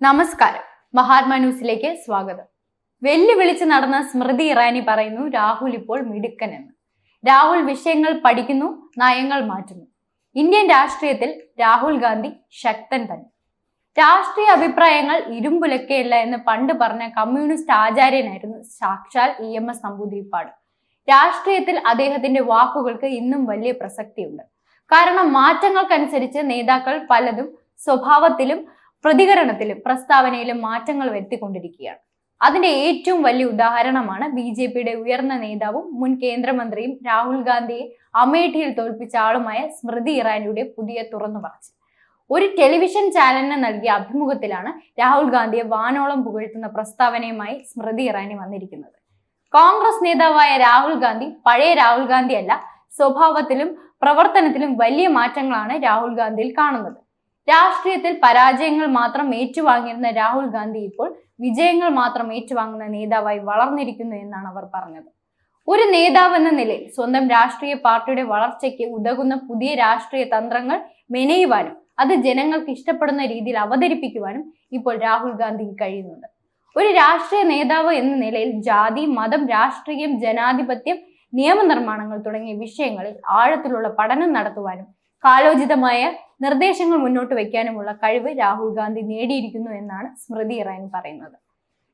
നമസ്കാരം. മഹാത്മാ ന്യൂസിലേക്ക് സ്വാഗതം. വെല്ലുവിളിച്ച് നടന്ന സ്മൃതി ഇറാനി പറയുന്നു രാഹുൽ ഇപ്പോൾ മിടുക്കൻ എന്ന്. രാഹുൽ വിഷയങ്ങൾ പഠിക്കുന്നു നയങ്ങൾ മാറ്റുന്നു. ഇന്ത്യൻ രാഷ്ട്രീയത്തിൽ രാഹുൽ ഗാന്ധി ശക്തൻ തന്നെ. രാഷ്ട്രീയ അഭിപ്രായങ്ങൾ ഇരുമ്പുലക്കയല്ല എന്ന് പണ്ട് പറഞ്ഞ കമ്മ്യൂണിസ്റ്റ് ആചാര്യനായിരുന്നു സാക്ഷാൽ ഇ എം എസ് നമ്പൂതിരിപ്പാട്. രാഷ്ട്രീയത്തിൽ അദ്ദേഹത്തിന്റെ വാക്കുകൾക്ക് ഇന്നും വലിയ പ്രസക്തിയുണ്ട്. കാരണം മാറ്റങ്ങൾക്കനുസരിച്ച് നേതാക്കൾ പലതും സ്വഭാവത്തിലും പ്രതികരണത്തിലും പ്രസ്താവനയിലും മാറ്റങ്ങൾ വരുത്തിക്കൊണ്ടിരിക്കുകയാണ്. അതിന്റെ ഏറ്റവും വലിയ ഉദാഹരണമാണ് ബി ജെ പിയുടെ ഉയർന്ന നേതാവും മുൻ കേന്ദ്രമന്ത്രിയും രാഹുൽ ഗാന്ധിയെ അമേഠിയിൽ തോൽപ്പിച്ച ആളുമായ സ്മൃതി ഇറാനിയുടെ പുതിയ തുറന്നു പറച്ചിൽ. ഒരു ടെലിവിഷൻ ചാനലിന് നൽകിയ അഭിമുഖത്തിലാണ് രാഹുൽ ഗാന്ധിയെ വാനോളം പുകഴ്ത്തുന്ന പ്രസ്താവനയുമായി സ്മൃതി ഇറാനി വന്നിരിക്കുന്നത്. കോൺഗ്രസ് നേതാവായ രാഹുൽ ഗാന്ധി പഴയ രാഹുൽ ഗാന്ധി അല്ല സ്വഭാവത്തിലും പ്രവർത്തനത്തിലും വലിയ മാറ്റങ്ങളാണ് രാഹുൽ ഗാന്ധിയിൽ കാണുന്നത്. രാഷ്ട്രീയത്തിൽ പരാജയങ്ങൾ മാത്രം ഏറ്റുവാങ്ങിയിരുന്ന രാഹുൽ ഗാന്ധി ഇപ്പോൾ വിജയങ്ങൾ മാത്രം ഏറ്റുവാങ്ങുന്ന നേതാവായി വളർന്നിരിക്കുന്നു എന്നാണ് അവർ പറഞ്ഞത്. ഒരു നേതാവ് എന്ന നിലയിൽ സ്വന്തം രാഷ്ട്രീയ പാർട്ടിയുടെ വളർച്ചയ്ക്ക് ഉതകുന്ന പുതിയ രാഷ്ട്രീയ തന്ത്രങ്ങൾ മെനയുവാനും അത് ജനങ്ങൾക്ക് ഇഷ്ടപ്പെടുന്ന രീതിയിൽ അവതരിപ്പിക്കുവാനും ഇപ്പോൾ രാഹുൽ ഗാന്ധിക്ക് കഴിയുന്നുണ്ട്. ഒരു രാഷ്ട്രീയ നേതാവ് എന്ന നിലയിൽ ജാതി മതം രാഷ്ട്രീയം ജനാധിപത്യം നിയമനിർമ്മാണങ്ങൾ തുടങ്ങിയ വിഷയങ്ങളിൽ ആഴത്തിലുള്ള പഠനം നടത്തുവാനും കാലോചിതമായ നിർദ്ദേശങ്ങൾ മുന്നോട്ട് വയ്ക്കാനുമുള്ള കഴിവ് രാഹുൽ ഗാന്ധി നേടിയിരിക്കുന്നു എന്നാണ് സ്മൃതി ഇറാനി പറയുന്നത്.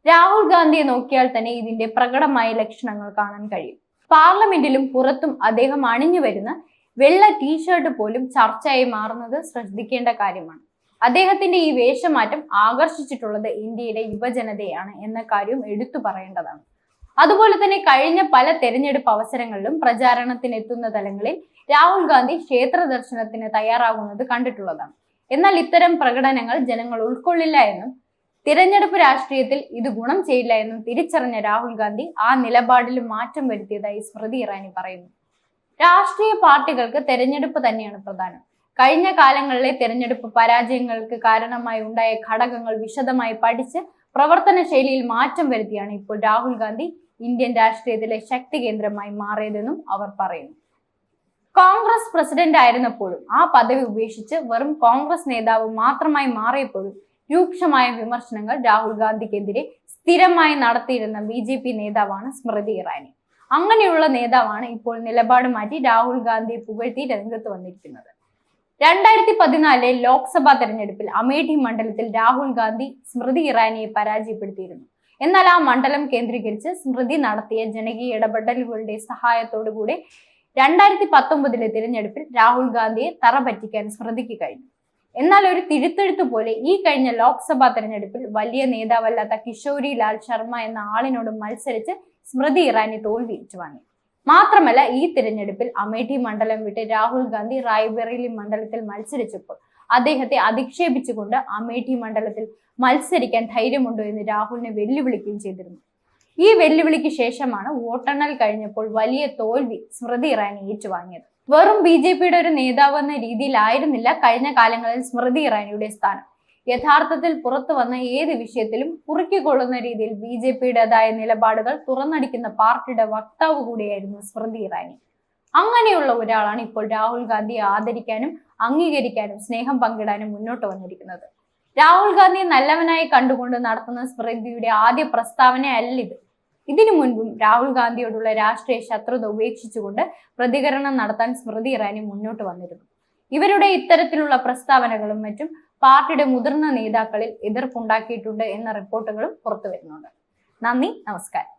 രാഹുൽ ഗാന്ധിയെ നോക്കിയാൽ തന്നെ ഇതിന്റെ പ്രകടമായ ലക്ഷണങ്ങൾ കാണാൻ കഴിയും. പാർലമെന്റിലും പുറത്തും അദ്ദേഹം അണിഞ്ഞു വരുന്ന വെള്ള ടീഷർട്ട് പോലും ചർച്ചയായി മാറുന്നത് ശ്രദ്ധിക്കേണ്ട കാര്യമാണ്. അദ്ദേഹത്തിന്റെ ഈ വേഷമാറ്റം ആകർഷിച്ചിട്ടുള്ളത് ഇന്ത്യയിലെ യുവജനതയാണ് എന്ന കാര്യവും എടുത്തു പറയേണ്ടതാണ്. അതുപോലെ തന്നെ കഴിഞ്ഞ പല തെരഞ്ഞെടുപ്പ് അവസരങ്ങളിലും പ്രചാരണത്തിന് എത്തുന്ന തലങ്ങളിൽ രാഹുൽ ഗാന്ധി ക്ഷേത്ര ദർശനത്തിന് തയ്യാറാകുന്നത് കണ്ടിട്ടുള്ളതാണ്. എന്നാൽ ഇത്തരം പ്രകടനങ്ങൾ ജനങ്ങൾ ഉൾക്കൊള്ളില്ല എന്നും തിരഞ്ഞെടുപ്പ് രാഷ്ട്രീയത്തിൽ ഇത് ഗുണം ചെയ്യില്ല എന്നും തിരിച്ചറിഞ്ഞ രാഹുൽ ഗാന്ധി ആ നിലപാടിൽ മാറ്റം വരുത്തിയതായി സ്മൃതി ഇറാനി പറയുന്നു. രാഷ്ട്രീയ പാർട്ടികൾക്ക് തെരഞ്ഞെടുപ്പ് തന്നെയാണ് പ്രധാനം. കഴിഞ്ഞ കാലങ്ങളിലെ തെരഞ്ഞെടുപ്പ് പരാജയങ്ങൾക്ക് കാരണമായി ഉണ്ടായ ഘടകങ്ങൾ വിശദമായി പഠിച്ച് പ്രവർത്തന ശൈലിയിൽ മാറ്റം വരുത്തിയാണ് ഇപ്പോൾ രാഹുൽ ഗാന്ധി ഇന്ത്യൻ രാഷ്ട്രീയത്തിലെ ശക്തി കേന്ദ്രമായി മാറിയതെന്നും അവർ പറയുന്നു. കോൺഗ്രസ് പ്രസിഡന്റ് ആയിരുന്നപ്പോഴും ആ പദവി ഉപേക്ഷിച്ച് വെറും കോൺഗ്രസ് നേതാവ് മാത്രമായി മാറിയപ്പോഴും രൂക്ഷമായ വിമർശനങ്ങൾ രാഹുൽ ഗാന്ധിക്കെതിരെ സ്ഥിരമായി നടത്തിയിരുന്ന ബി ജെ പി നേതാവാണ് സ്മൃതി ഇറാനി. അങ്ങനെയുള്ള നേതാവാണ് ഇപ്പോൾ നിലപാട് മാറ്റി രാഹുൽ ഗാന്ധിയെ പുകഴ്ത്തി രംഗത്ത് വന്നിരിക്കുന്നത്. രണ്ടായിരത്തി പതിനാലിലെ ലോക്സഭാ തെരഞ്ഞെടുപ്പിൽ അമേഠി മണ്ഡലത്തിൽ രാഹുൽ ഗാന്ധി സ്മൃതി ഇറാനിയെ പരാജയപ്പെടുത്തിയിരുന്നു. എന്നാൽ ആ മണ്ഡലം കേന്ദ്രീകരിച്ച് സ്മൃതി നടത്തിയ ജനകീയ ഇടപെടലുകളുടെ സഹായത്തോടുകൂടി രണ്ടായിരത്തി പത്തൊമ്പതിലെ തിരഞ്ഞെടുപ്പിൽ രാഹുൽ ഗാന്ധിയെ തറ പറ്റിക്കാൻ സ്മൃതിക്ക് കഴിഞ്ഞു. എന്നാൽ ഒരു തിരുത്തെഴുത്ത് പോലെ ഈ കഴിഞ്ഞ ലോക്സഭാ തെരഞ്ഞെടുപ്പിൽ വലിയ നേതാവല്ലാത്ത കിഷോരി ലാൽ ശർമ്മ എന്ന ആളിനോട് മത്സരിച്ച് സ്മൃതി ഇറാനി തോൽവി ഏറ്റുവാങ്ങി. മാത്രമല്ല ഈ തിരഞ്ഞെടുപ്പിൽ അമേഠി മണ്ഡലം വിട്ട് രാഹുൽ ഗാന്ധി റായ്ബറേലി മണ്ഡലത്തിൽ മത്സരിച്ചപ്പോൾ അദ്ദേഹത്തെ അധിക്ഷേപിച്ചുകൊണ്ട് അമേഠി മണ്ഡലത്തിൽ മത്സരിക്കാൻ ധൈര്യമുണ്ടോ എന്ന് രാഹുലിനെ വെല്ലുവിളിക്കുകയും ചെയ്തിരുന്നു. ഈ വെല്ലുവിളിക്ക് ശേഷമാണ് വോട്ടെണ്ണൽ കഴിഞ്ഞപ്പോൾ വലിയ തോൽവി സ്മൃതി ഇറാനി ഏറ്റുവാങ്ങിയത്. വെറും ബി ജെ പിയുടെ ഒരു നേതാവ് എന്ന രീതിയിലായിരുന്നില്ല കഴിഞ്ഞ കാലങ്ങളിൽ സ്മൃതി ഇറാനിയുടെ സ്ഥാനം. യഥാർത്ഥത്തിൽ പുറത്തു വന്ന ഏത് വിഷയത്തിലും കുറുക്കിക്കൊള്ളുന്ന രീതിയിൽ ബി ജെ പിയുടേതായ നിലപാടുകൾ തുറന്നടിക്കുന്ന പാർട്ടിയുടെ വക്താവ് കൂടിയായിരുന്നു സ്മൃതി ഇറാനി. അങ്ങനെയുള്ള ഒരാളാണ് ഇപ്പോൾ രാഹുൽ ഗാന്ധിയെ ആദരിക്കാനും അംഗീകരിക്കാനും സ്നേഹം പങ്കിടാനും മുന്നോട്ട് വന്നിരിക്കുന്നത്. രാഹുൽ ഗാന്ധിയെ നല്ലവനായി കണ്ടുകൊണ്ട് നടത്തുന്ന സ്മൃതിയുടെ ആദ്യ പ്രസ്താവനയല്ല ഇത്. ഇതിനു മുൻപും രാഹുൽ ഗാന്ധിയോടുള്ള രാഷ്ട്രീയ ശത്രുത ഉപേക്ഷിച്ചുകൊണ്ട് പ്രതികരണം നടത്താൻ സ്മൃതി ഇറാനി മുന്നോട്ട് വന്നിരുന്നു. ഇവരുടെ ഇത്തരത്തിലുള്ള പ്രസ്താവനകളും മറ്റും പാർട്ടിയുടെ മുതിർന്ന നേതാക്കളിൽ എതിർപ്പുണ്ടാക്കിയിട്ടുണ്ട് എന്ന റിപ്പോർട്ടുകളും പുറത്തു വരുന്നുണ്ട് നന്ദി നമസ്കാരം.